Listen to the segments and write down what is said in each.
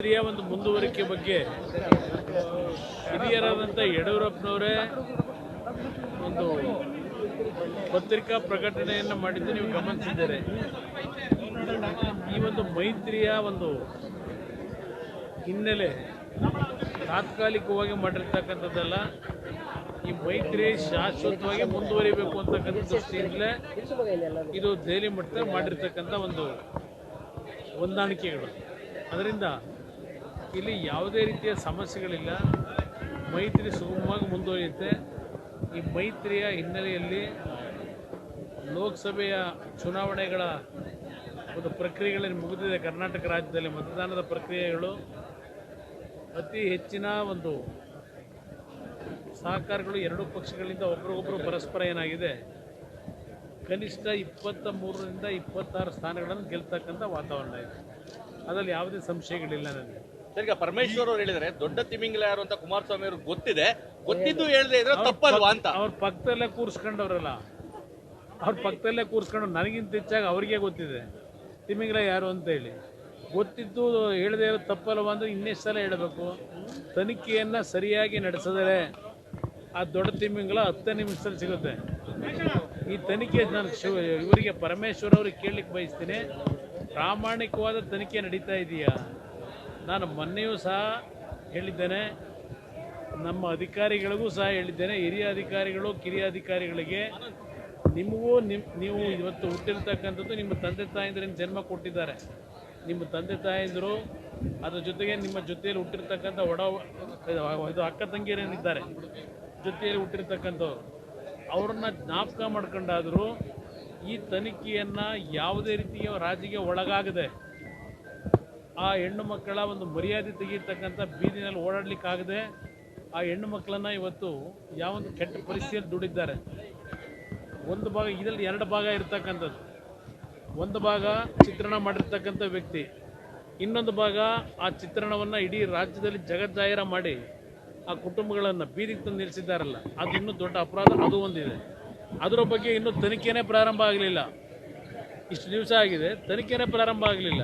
ಒಂದು ಮುಂದುವರಿಕೆ ಬಗ್ಗೆ ಹಿರಿಯರಾದಂಥ ಯಡಿಯೂರಪ್ಪನವರೇ ಒಂದು ಪತ್ರಿಕಾ ಪ್ರಕಟಣೆಯನ್ನು ಮಾಡಿದ್ದು ನೀವು ಗಮನಿಸಿದ್ದೀರಿ. ಈ ಒಂದು ಮೈತ್ರಿಯ ಒಂದು ಹಿನ್ನೆಲೆ ತಾತ್ಕಾಲಿಕವಾಗಿ ಮಾಡಿರ್ತಕ್ಕಂಥದ್ದಲ್ಲ. ಈ ಮೈತ್ರಿ ಶಾಶ್ವತವಾಗಿ ಮುಂದುವರಿಬೇಕು ಅಂತಕ್ಕಂಥ ದೃಷ್ಟಿಯಿಂದಲೇ ಇದು ದೆಹಲಿ ಮಟ್ಟದಲ್ಲಿ ಮಾಡಿರ್ತಕ್ಕಂಥ ಒಂದು ಹೊಂದಾಣಿಕೆಗಳು. ಅದರಿಂದ ಇಲ್ಲಿ ಯಾವುದೇ ರೀತಿಯ ಸಮಸ್ಯೆಗಳಿಲ್ಲ. ಮೈತ್ರಿ ಸುಗಮವಾಗಿ ಮುಂದುವರಿಯುತ್ತೆ. ಈ ಮೈತ್ರಿಯ ಹಿನ್ನೆಲೆಯಲ್ಲಿ ಲೋಕಸಭೆಯ ಚುನಾವಣೆಗಳ ಒಂದು ಪ್ರಕ್ರಿಯೆಗಳನ್ನು ಮುಗಿದಿದೆ. ಕರ್ನಾಟಕ ರಾಜ್ಯದಲ್ಲಿ ಮತದಾನದ ಪ್ರಕ್ರಿಯೆಗಳು ಅತಿ ಹೆಚ್ಚಿನ ಒಂದು ಸಹಕಾರಗಳು ಎರಡೂ ಪಕ್ಷಗಳಿಂದ ಒಬ್ರಿಗೊಬ್ಬರು ಪರಸ್ಪರ ಏನಾಗಿದೆ. ಕನಿಷ್ಠ ಇಪ್ಪತ್ತ ಮೂರರಿಂದ ಇಪ್ಪತ್ತಾರು ಸ್ಥಾನಗಳನ್ನು ಗೆಲ್ತಕ್ಕಂಥ ವಾತಾವರಣ ಇದೆ. ಅದರಲ್ಲಿ ಯಾವುದೇ ಸಂಶಯಗಳಿಲ್ಲ ನನಗೆ. ಸರ್ ಈಗ ಪರಮೇಶ್ವರ್ ಅವ್ರು ಹೇಳಿದ್ರೆ ದೊಡ್ಡ ತಿಮಿಂಗಿಲ ಯಾರು ಅಂತ ಕುಮಾರಸ್ವಾಮಿ ಅವ್ರಿಗೆ ಗೊತ್ತಿದೆ. ಗೊತ್ತಿದ್ದು ಹೇಳದೆ ಇದ್ರೆ ತಪ್ಪಲ್ವಾ ಅಂತ. ಅವ್ರ ಪಕ್ಕದಲ್ಲೇ ಕೂರಿಸ್ಕೊಂಡವ್ರಲ್ಲ. ಅವ್ರ ಪಕ್ಕದಲ್ಲೇ ಕೂರಿಸ್ಕೊಂಡು ನನಗಿಂತ ಹೆಚ್ಚಾಗಿ ಅವ್ರಿಗೆ ಗೊತ್ತಿದೆ. ತಿಮಿಂಗ್ಲ ಯಾರು ಅಂತ ಹೇಳಿ. ಗೊತ್ತಿದ್ದು ಹೇಳದೇ ಇರೋ ತಪ್ಪಲ್ವಾ ಅಂದ್ರೆ ಇನ್ನೆಷ್ಟು ಸಲ ಹೇಳಬೇಕು. ತನಿಖೆಯನ್ನು ಸರಿಯಾಗಿ ನಡೆಸಿದರೆ ಆ ದೊಡ್ಡ ತಿಮಿಂಗ್ಲ ಹತ್ತು ನಿಮಿಷದಲ್ಲಿ ಸಿಗುತ್ತೆ. ಈ ತನಿಖೆ ನಾನು ಶಿವ ಇವರಿಗೆ ಪರಮೇಶ್ವರ್ ಅವ್ರಿಗೆ ಕೇಳಲಿಕ್ಕೆ ಬಯಸ್ತೀನಿ. ಪ್ರಾಮಾಣಿಕವಾದ ತನಿಖೆ ನಡೀತಾ ಇದೆಯಾ? ನಾನು ಮೊನ್ನೆಯೂ ಸಹ ಹೇಳಿದ್ದೇನೆ, ನಮ್ಮ ಅಧಿಕಾರಿಗಳಿಗೂ ಸಹ ಹೇಳಿದ್ದೇನೆ, ಹಿರಿಯ ಅಧಿಕಾರಿಗಳು, ಕಿರಿಯ ಅಧಿಕಾರಿಗಳಿಗೆ. ನಿಮಗೂ ನಿಮ್ಮ ನೀವು ಇವತ್ತು ಹುಟ್ಟಿರ್ತಕ್ಕಂಥದ್ದು ನಿಮ್ಮ ತಂದೆ ತಾಯಿಂದ್ರಿಂದ ಜನ್ಮ ಕೊಟ್ಟಿದ್ದಾರೆ. ನಿಮ್ಮ ತಂದೆ ತಾಯಂದಿರು, ಅದರ ಜೊತೆಗೆ ನಿಮ್ಮ ಜೊತೆಯಲ್ಲಿ ಹುಟ್ಟಿರ್ತಕ್ಕಂಥ ಒಡ ಇದು ಅಕ್ಕ ತಂಗಿಯರೇನಿದ್ದಾರೆ, ಜೊತೆಯಲ್ಲಿ ಹುಟ್ಟಿರ್ತಕ್ಕಂಥವ್ರು. ಅವ್ರನ್ನ ಜ್ಞಾಪಕ ಮಾಡ್ಕೊಂಡಾದರೂ, ಈ ತನಿಖೆಯನ್ನು ಯಾವುದೇ ರೀತಿಯ ರಾಜಿಗೆ ಒಳಗಾಗದೆ ಆ ಹೆಣ್ಣು ಮಕ್ಕಳ ಒಂದು ಮರ್ಯಾದೆ ತೆಗೀರ್ತಕ್ಕಂಥ ಬೀದಿನಲ್ಲಿ ಓಡಾಡ್ಲಿಕ್ಕಾಗದೆ ಆ ಹೆಣ್ಣು ಮಕ್ಕಳನ್ನು ಇವತ್ತು ಯಾವೊಂದು ಕೆಟ್ಟ ಪರಿಸ್ಥಿತಿಯಲ್ಲಿ ದುಡಿದ್ದಾರೆ. ಒಂದು ಭಾಗ ಇದರಲ್ಲಿ ಎರಡು ಭಾಗ ಇರ್ತಕ್ಕಂಥದ್ದು. ಒಂದು ಭಾಗ ಚಿತ್ರಣ ಮಾಡಿರ್ತಕ್ಕಂಥ ವ್ಯಕ್ತಿ, ಇನ್ನೊಂದು ಭಾಗ ಆ ಚಿತ್ರಣವನ್ನು ಇಡೀ ರಾಜ್ಯದಲ್ಲಿ ಜಗಜ್ಜಾಹಿರ ಮಾಡಿ ಆ ಕುಟುಂಬಗಳನ್ನು ಬೀದಿಗೆ ತಂದು ನಿಲ್ಲಿಸಿದ್ದಾರಲ್ಲ, ಅದು ಇನ್ನೂ ದೊಡ್ಡ ಅಪರಾಧ, ಅದು ಒಂದಿದೆ. ಅದರ ಬಗ್ಗೆ ಇನ್ನೂ ತನಿಖೆನೇ ಪ್ರಾರಂಭ ಆಗಲಿಲ್ಲ. ಇಷ್ಟು ದಿವಸ ಆಗಿದೆ, ತನಿಖೆನೇ ಪ್ರಾರಂಭ ಆಗಲಿಲ್ಲ.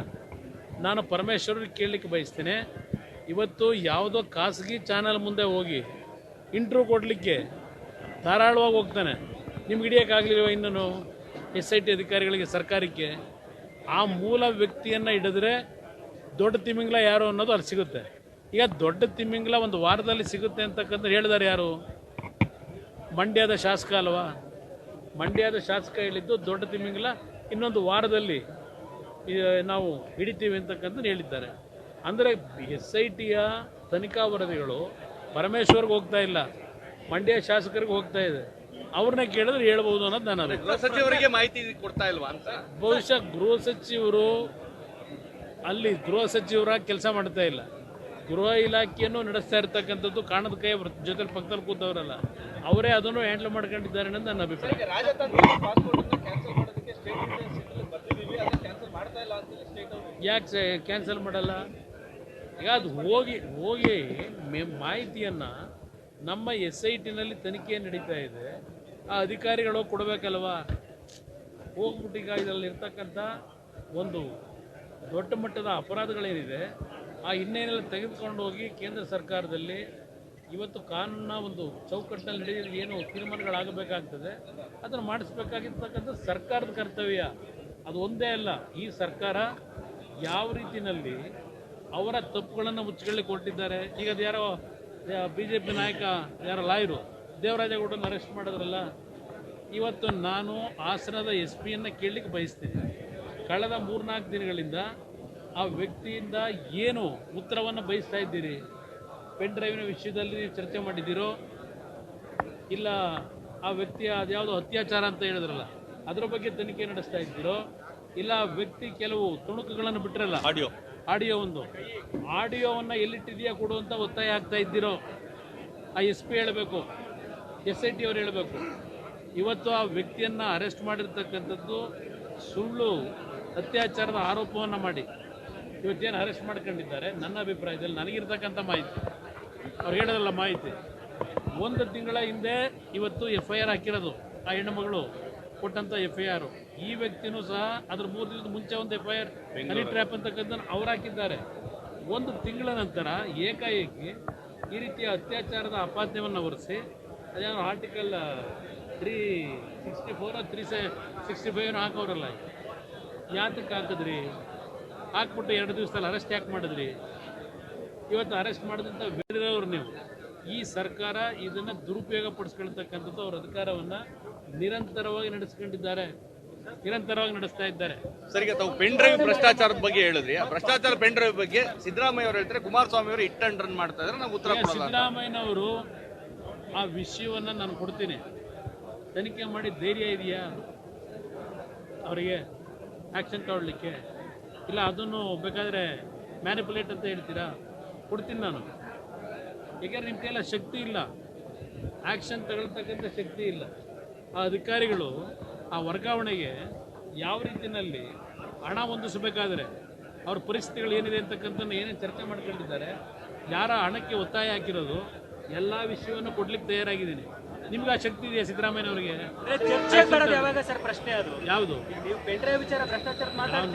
ನಾನು ಪರಮೇಶ್ವರಿಗೆ ಕೇಳಲಿಕ್ಕೆ ಬಯಸ್ತೇನೆ. ಇವತ್ತು ಯಾವುದೋ ಖಾಸಗಿ ಚಾನಲ್ ಮುಂದೆ ಹೋಗಿ ಇಂಟ್ರ್ಯೂ ಕೊಡಲಿಕ್ಕೆ ಧಾರಾಳವಾಗಿ ಹೋಗ್ತಾನೆ. ನಿಮ್ಗೆ ಹಿಡಿಯೋಕ್ಕಾಗಲಿಲ್ವ ಇನ್ನೂ? ಎಸ್ ಐ ಟಿ ಅಧಿಕಾರಿಗಳಿಗೆ, ಸರ್ಕಾರಕ್ಕೆ ಆ ಮೂಲ ವ್ಯಕ್ತಿಯನ್ನು ಹಿಡಿದ್ರೆ ದೊಡ್ಡ ತಿಮಿಂಗ್ಲ ಯಾರು ಅನ್ನೋದು ಅಲ್ಲಿ ಸಿಗುತ್ತೆ. ಈಗ ದೊಡ್ಡ ತಿಮಿಂಗ್ಲ ಒಂದು ವಾರದಲ್ಲಿ ಸಿಗುತ್ತೆ ಅಂತಕ್ಕಂಥ ಹೇಳಿದ್ದಾರೆ ಯಾರು? ಮಂಡ್ಯದ ಶಾಸಕ ಅಲ್ವಾ? ಮಂಡ್ಯದ ಶಾಸಕ ಹೇಳಿದ್ದು ದೊಡ್ಡ ತಿಮಿಂಗ್ಲ ಇನ್ನೊಂದು ವಾರದಲ್ಲಿ ನಾವು ಹಿಡಿತೀವಿ ಅಂತಕ್ಕಂಥ ಹೇಳಿದ್ದಾರೆ. ಅಂದರೆ ಎಸ್ ಐ ಟಿಯ ತನಿಖಾ ವರದಿಗಳು ಪರಮೇಶ್ವರ್ಗೆ ಹೋಗ್ತಾ ಇಲ್ಲ ಮಂಡ್ಯ ಶಾಸಕರಿಗೆ ಹೋಗ್ತಾ ಇದೆ. ಅವ್ರನ್ನ ಕೇಳಿದ್ರೆ ಹೇಳ್ಬೋದು ಅನ್ನೋದು ನನ್ನ ಅಭಿಪ್ರಾಯ. ಗೃಹ ಸಚಿವರಿಗೆ ಮಾಹಿತಿ ಕೊಡ್ತಾ ಇಲ್ವಾ ಅಂತ? ಬಹುಶಃ ಗೃಹ ಸಚಿವರು ಅಲ್ಲಿ ಗೃಹ ಸಚಿವರಾಗಿ ಕೆಲಸ ಮಾಡ್ತಾ ಇಲ್ಲ. ಗೃಹ ಇಲಾಖೆಯನ್ನು ನಡೆಸ್ತಾ ಇರ್ತಕ್ಕಂಥದ್ದು ಕಾಣದ ಕೈ ಜೊತೆ ಪಕ್ಕದಲ್ಲಿ ಕೂತವರಲ್ಲ. ಅವರೇ ಅದನ್ನು ಹ್ಯಾಂಡಲ್ ಮಾಡ್ಕೊಂಡಿದ್ದಾರೆ ಅನ್ನೋದು ನನ್ನ ಅಭಿಪ್ರಾಯ. ಯಾಕೆ ಕ್ಯಾನ್ಸಲ್ ಮಾಡಲ್ಲ? ಈಗ ಅದು ಹೋಗಿ ಹೋಗಿ ಮೆ- ಮಾಹಿತಿಯನ್ನು ನಮ್ಮ ಎಸ್ ಐ ಟಿನಲ್ಲಿ ತನಿಖೆ ನಡೀತಾ ಇದೆ. ಆ ಅಧಿಕಾರಿಗಳು ಕೊಡಬೇಕಲ್ವಾ? ಹೋಗ್ಬಿಟ್ಟು ಈಗ ಇದರಲ್ಲಿ ಇರ್ತಕ್ಕಂಥ ಒಂದು ದೊಡ್ಡ ಮಟ್ಟದ ಅಪರಾಧಗಳೇನಿದೆ, ಆ ಹಿನ್ನೆಲೆಯಲ್ಲಿ ತೆಗೆದುಕೊಂಡು ಹೋಗಿ ಕೇಂದ್ರ ಸರ್ಕಾರದಲ್ಲಿ ಇವತ್ತು ಕಾನೂನ ಒಂದು ಚೌಕಟ್ಟಿನಲ್ಲಿ ನಡೆಯೋದು ಏನು ತೀರ್ಮಾನಗಳಾಗಬೇಕಾಗ್ತದೆ, ಅದನ್ನು ಮಾಡಿಸ್ಬೇಕಾಗಿರ್ತಕ್ಕಂಥ ಸರ್ಕಾರದ ಕರ್ತವ್ಯ. ಅದು ಒಂದೇ ಅಲ್ಲ, ಈ ಸರ್ಕಾರ ಯಾವ ರೀತಿಯಲ್ಲಿ ಅವರ ತಪ್ಪುಗಳನ್ನು ಮುಚ್ಚಿಕೊಳ್ಳಿ ಕೊಟ್ಟಿದ್ದಾರೆ ಈಗ ಅದು ಯಾರೋ ಬಿ ಜೆ ಪಿ ನಾಯಕ, ಯಾರೋ ಲಾಯರು ದೇವರಾಜಗೌಡನ ಅರೆಸ್ಟ್ ಮಾಡಿದ್ರಲ್ಲ, ಇವತ್ತು ನಾನು ಹಾಸನದ ಎಸ್ ಪಿಯನ್ನು ಕೇಳಲಿಕ್ಕೆ ಬಯಸ್ತೀನಿ. ಕಳೆದ ಮೂರ್ನಾಲ್ಕು ದಿನಗಳಿಂದ ಆ ವ್ಯಕ್ತಿಯಿಂದ ಏನು ಉತ್ತರವನ್ನು ಬಯಸ್ತಾ ಇದ್ದೀರಿ? ಪೆನ್ ಡ್ರೈವಿನ ವಿಷಯದಲ್ಲಿ ನೀವು ಚರ್ಚೆ ಮಾಡಿದ್ದೀರೋ? ಇಲ್ಲ ಆ ವ್ಯಕ್ತಿಯ ಅದ್ಯಾವುದೋ ಅತ್ಯಾಚಾರ ಅಂತ ಹೇಳಿದ್ರಲ್ಲ ಅದರ ಬಗ್ಗೆ ತನಿಖೆ ನಡೆಸ್ತಾ ಇದ್ದೀರೋ? ಇಲ್ಲ ವ್ಯಕ್ತಿ ಕೆಲವು ತುಣುಕುಗಳನ್ನು ಬಿಟ್ಟಿರಲ್ಲ? ಆಡಿಯೋ. ಆಡಿಯೋ ಒಂದು. ಆಡಿಯೋವನ್ನು ಎಲ್ಲಿಟ್ಟಿದೆಯಾ ಕೊಡು ಅಂತ ಒತ್ತಾಯ ಆಗ್ತಾ ಇದ್ದೀರೋ? ಆ ಎಸ್ ಪಿ ಹೇಳಬೇಕು ಎಸ್ ಐ ಟಿ ಅವ್ರು ಹೇಳಬೇಕು. ಇವತ್ತು ಆ ವ್ಯಕ್ತಿಯನ್ನು ಅರೆಸ್ಟ್ ಮಾಡಿರ್ತಕ್ಕಂಥದ್ದು ಸುಳ್ಳು ಅತ್ಯಾಚಾರದ ಆರೋಪವನ್ನು ಮಾಡಿ. ಇವತ್ತೇನು ಅರೆಸ್ಟ್ ಮಾಡ್ಕೊಂಡಿದ್ದಾರೆ? ನನ್ನ ಅಭಿಪ್ರಾಯದಲ್ಲಿ ನನಗಿರ್ತಕ್ಕಂಥ ಮಾಹಿತಿ. ಅವ್ರು ಹೇಳೋದಲ್ಲ ಮಾಹಿತಿ. ಒಂದು ತಿಂಗಳ ಹಿಂದೆ ಇವತ್ತು ಎಫ್ ಐ ಆರ್ ಹಾಕಿರೋದು ಆ ಹೆಣ್ಣುಮಗಳು ಕೊಟ್ಟಂಥ ಎಫ್ ಐ ಆರ್ ಈ ವ್ಯಕ್ತಿನೂ ಸಹ ಅದ್ರ ಮೂರು ದಿನದ ಮುಂಚೆ ಒಂದು F I R honey trap ಅಂತಕ್ಕಂಥ ಅವ್ರು ಹಾಕಿದ್ದಾರೆ. ಒಂದು ತಿಂಗಳ ನಂತರ ಏಕಾಏಕಿ ಈ ರೀತಿಯ ಅತ್ಯಾಚಾರದ ಅಪಾದ್ಯವನ್ನು ಹೊರಿಸಿ ಅದೇನೋ article three sixty four three ಸೆ ಸಿಕ್ಸ್ಟಿ ಫೈವ್ ಹಾಕೋರಲ್ಲ ಯಾತಕ್ಕೆ ಹಾಕಿದ್ರಿ? ಹಾಕ್ಬಿಟ್ಟು ಎರಡು ದಿವಸದಲ್ಲಿ ಅರೆಸ್ಟ್ ಯಾಕೆ ಮಾಡಿದ್ರಿ? ಇವತ್ತು ಅರೆಸ್ಟ್ ಮಾಡಿದಂಥ ಬೇರೆಯವರು ನೀವು. ಈ ಸರ್ಕಾರ ಇದನ್ನು ದುರುಪಯೋಗ ಪಡಿಸ್ಕೊಳ್ತಕ್ಕಂಥದ್ದು ಅವ್ರ ಅಧಿಕಾರವನ್ನು ನಿರಂತರವಾಗಿ ನಡೆಸ್ಕೊಂಡಿದ್ದಾರೆ. ನಿರಂತರವಾಗಿ ನಡೆಸ್ತಾ ಇದ್ದಾರೆ. ಸರಿ ತಾವು ಪೆನ್ ಡ್ರೈವ್ ಭ್ರಷ್ಟಾಚಾರದ ಬಗ್ಗೆ ಹೇಳಿದ್ರಿ. ಆ ಭ್ರಷ್ಟಾಚಾರ ಪೆನ್ ಡ್ರೈವ್ ಬಗ್ಗೆ ಸಿದ್ದರಾಮಯ್ಯ ಅವರು ಹೇಳ್ತಾರೆ ಕುಮಾರಸ್ವಾಮಿ ಅವರು ಇಟ್ ಅಂಡ್ ರನ್ ಮಾಡ್ತಾ ಇದ್ದಾರೆ ನಾವು ಉತ್ತರ. ಸಿದ್ದರಾಮಯ್ಯನವರು ಆ ವಿಷಯವನ್ನು ನಾನು ಕೊಡ್ತೀನಿ. ತನಿಖೆ ಮಾಡಿ ಧೈರ್ಯ ಇದೆಯಾ? ಅವರಿಗೆ ಆ್ಯಕ್ಷನ್ ತಗೊಳ್ಳಿಕ್ಕೆ. ಇಲ್ಲ ಅದನ್ನು ಬೇಕಾದರೆ ಮ್ಯಾನಿಪುಲೇಟ್ ಅಂತ ಹೇಳ್ತೀರಾ? ಕೊಡ್ತೀನಿ ನಾನು. ಯಾಕೆಂದ್ರೆ ನಿಮ್ಮ ಕೈಲ ಶಕ್ತಿ ಇಲ್ಲ. ಆ್ಯಕ್ಷನ್ ತಗೊಳ್ತಕ್ಕಂಥ ಶಕ್ತಿ ಇಲ್ಲ. ಆ ಅಧಿಕಾರಿಗಳು ಆ ವರ್ಗಾವಣೆಗೆ ಯಾವ ರೀತಿಯಲ್ಲಿ ಹಣ ಹೊಂದಿಸಬೇಕಾದ್ರೆ ಅವ್ರ ಪರಿಸ್ಥಿತಿಗಳು ಏನಿದೆ ಅಂತಕ್ಕಂಥದ್ದು ಏನೇನು ಚರ್ಚೆ ಮಾಡ್ಕೊಂಡಿದ್ದಾರೆ ಯಾರ ಹಣಕ್ಕೆ ಒತ್ತಾಯ ಹಾಕಿರೋದು ಎಲ್ಲ ವಿಷಯವನ್ನು ಕೊಡ್ಲಿಕ್ಕೆ ತಯಾರಾಗಿದ್ದೀನಿ. ನಿಮ್ಗೆ ಆ ಶಕ್ತಿ ಇದೆಯಾ ಸಿದ್ದರಾಮಯ್ಯನವರಿಗೆ ಚರ್ಚೆ ಬರೋದು ಯಾವಾಗ ಸರ್ ಪ್ರಶ್ನೆ ಅದು? ಯಾವುದು?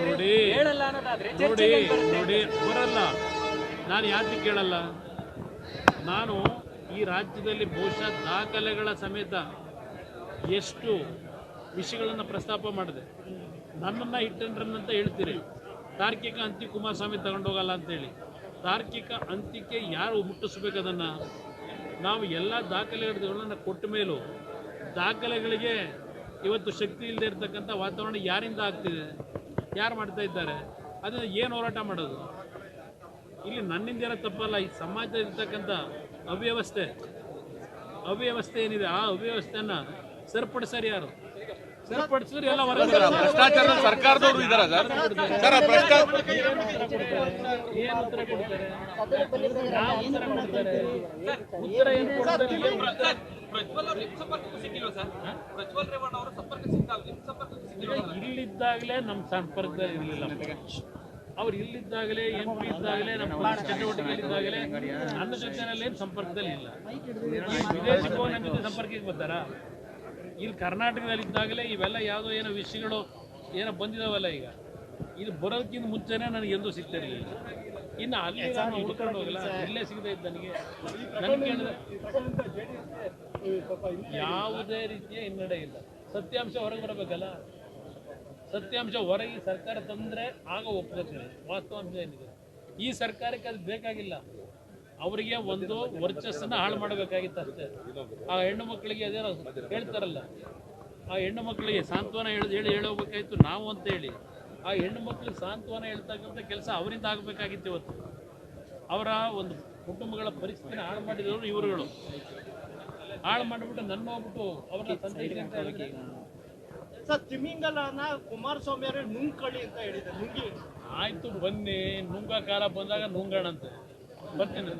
ನೋಡಿ. ನೋಡಿ ನೋಡಿ ಬರಲ್ಲ. ನಾನು ಯಾಕೆ ಕೇಳಲ್ಲ? ನಾನು ಈ ರಾಜ್ಯದಲ್ಲಿ ಬಹುಶಃ ದಾಖಲೆಗಳ ಸಮೇತ ಎಷ್ಟು ವಿಷಯಗಳನ್ನು ಪ್ರಸ್ತಾಪ ಮಾಡಿದೆ. ನನ್ನನ್ನು ಹಿಟ್ ಅಂತ ಹೇಳ್ತೀರಿ. ತಾರ್ಕಿಕ ಅಂತಿ ಕುಮಾರಸ್ವಾಮಿ ತಗೊಂಡೋಗಲ್ಲ ಅಂತೇಳಿ ತಾರ್ಕಿಕ ಅಂತ್ಯಕ್ಕೆ ಯಾರು ಮುಟ್ಟಿಸ್ಬೇಕು ಅದನ್ನು? ನಾವು ಎಲ್ಲ ದಾಖಲೆಗಳನ್ನು ಕೊಟ್ಟ ಮೇಲೂ ದಾಖಲೆಗಳಿಗೆ ಇವತ್ತು ಶಕ್ತಿ ಇಲ್ಲದೆ ಇರತಕ್ಕಂಥ ವಾತಾವರಣ ಯಾರಿಂದ ಆಗ್ತಿದೆ? ಯಾರು ಮಾಡ್ತಾ ಇದ್ದಾರೆ? ಅದನ್ನು ಏನು ಹೋರಾಟ ಮಾಡೋದು? ಇಲ್ಲಿ ನನ್ನಿಂದ ಏನೋ ತಪ್ಪಲ್ಲ, ಈ ಸಮಾಜದಲ್ಲಿರ್ತಕ್ಕಂಥ ಅವ್ಯವಸ್ಥೆ. ಅವ್ಯವಸ್ಥೆ ಏನಿದೆ? ಆ ಅವ್ಯವಸ್ಥೆಯನ್ನ ಸರಿಪಡಿಸೋರು ಯಾರು? ಸರಿಪಡಿಸಿದ್ರೆ ಎಲ್ಲ ಭ್ರಷ್ಟಾಚಾರದಲ್ಲಿ ಸರ್ಕಾರದವರು ಇದಾರ ಸರ್. ಸರ್ ಭ್ರಷ್ಟಾಚಾರ ಏನು ಉತ್ತರ ಕೊಡ್ತಾರೆ? ಯಾವ ಉತ್ತರ ಕೊಡ್ತಾರೆ? ಉತ್ತರ ಏನು ಕೊಡ್ತಾರೆ? ಉತ್ತರ? ಇಲ್ಲಿದ್ದಾಗಲೇ ನಮ್ಮ ಸಂಪರ್ಕದಲ್ಲಿ ಇರಲಿಲ್ಲ. ಅವ್ರು ಇಲ್ಲಿದ್ದಾಗಲೇ ಎಂ ಪಿ ಇದ್ದಾಗಲೇ ನಮ್ಮ ಚಟುವಟಿಕೆ ಚಟುವಟಿಕೆಯಲ್ಲಿದ್ದಾಗಲೇ ನನ್ನ ಜೊತೆನಲ್ಲಿ ಏನು ಸಂಪರ್ಕದಲ್ಲಿ ಇಲ್ಲ. ವಿದೇಶಿ ಹೋಗಿ ಜೊತೆ ಸಂಪರ್ಕಕ್ಕೆ ಬರ್ತಾರಾ? ಇಲ್ಲಿ ಕರ್ನಾಟಕದಲ್ಲಿ ಇದ್ದಾಗಲೇ ಇವೆಲ್ಲ ಯಾವುದೋ ಏನೋ ವಿಷಯಗಳು ಏನೋ ಬಂದಿದಾವಲ್ಲ ಈಗ. ಇದು ಬರೋದಕ್ಕಿಂತ ಮುಂಚೆನೇ ನನಗೆ ಎಂದೂ ಸಿಗ್ತಿರ್ಲಿಲ್ಲ. ಇನ್ನು ಅಲ್ಲಿ ನಾನು ಹುಡ್ಕೊಂಡು ಹೋಗಲ್ಲ ಇಲ್ಲೇ ಸಿಗದೆ ಇದ್ದ ನನಗೆ. ನನಗೆ ಯಾವುದೇ ರೀತಿಯ ಹಿನ್ನಡೆ ಇಲ್ಲ. ಸತ್ಯಾಂಶ ಹೊರಗೆ ಬರಬೇಕಲ್ಲ? ಸತ್ಯಾಂಶ ಹೊರಗೆ ಸರ್ಕಾರ ತಂದ್ರೆ ಆಗ ಒಪ್ಕೋತೀನಿ. ವಾಸ್ತವಾಂಶ ಏನಿದೆ? ಈ ಸರ್ಕಾರಕ್ಕೆ ಅದು ಬೇಕಾಗಿಲ್ಲ. ಅವರಿಗೆ ಒಂದು ವರ್ಚಸ್ಸನ್ನ ಹಾಳು ಮಾಡಬೇಕಾಗಿತ್ತು ಅಷ್ಟೇ. ಆ ಹೆಣ್ಣು ಮಕ್ಕಳಿಗೆ ಅದೇನೋ ಹೇಳ್ತಾರಲ್ಲ ಆ ಹೆಣ್ಣು ಮಕ್ಕಳಿಗೆ ಸಾಂತ್ವನ ಹೇಳಿ ಹೇಳಿ ಹೇಳೋಬೇಕಾಯ್ತು ನಾವು ಅಂತ ಹೇಳಿ ಆ ಹೆಣ್ಣು ಮಕ್ಕಳಿಗೆ ಸಾಂತ್ವನ ಹೇಳ್ತಕ್ಕಂಥ ಕೆಲಸ ಅವರಿಂದ ಆಗಬೇಕಾಗಿತ್ತು ಇವತ್ತು. ಅವರ ಒಂದು ಕುಟುಂಬಗಳ ಪರಿಸ್ಥಿತಿನ ಹಾಳು ಮಾಡಿದವರು ಇವರುಗಳು. ಹಾಳು ಮಾಡಿಬಿಟ್ಟು ನನ್ನ ಹೋಗ್ಬಿಟ್ಟು ಅವ್ರನ್ನ ಸಂದೇಶ ಹೇಳಿದ್ರೆ? ಸರ್ ತಿಮಿಂಗಲನ ಕುಮಾರಸ್ವಾಮಿ ಅವರೇ ನುಂಗ್ಕಳಿ ಅಂತ ಹೇಳಿದ್ದಾರೆ. ನುಂಗಿ. ಆಯ್ತು ಬನ್ನಿ ನುಂಗ ಕಾಲ ಬಂದಾಗ ನುಂಗಣಂತೆ. ಬರ್ತೀನಿ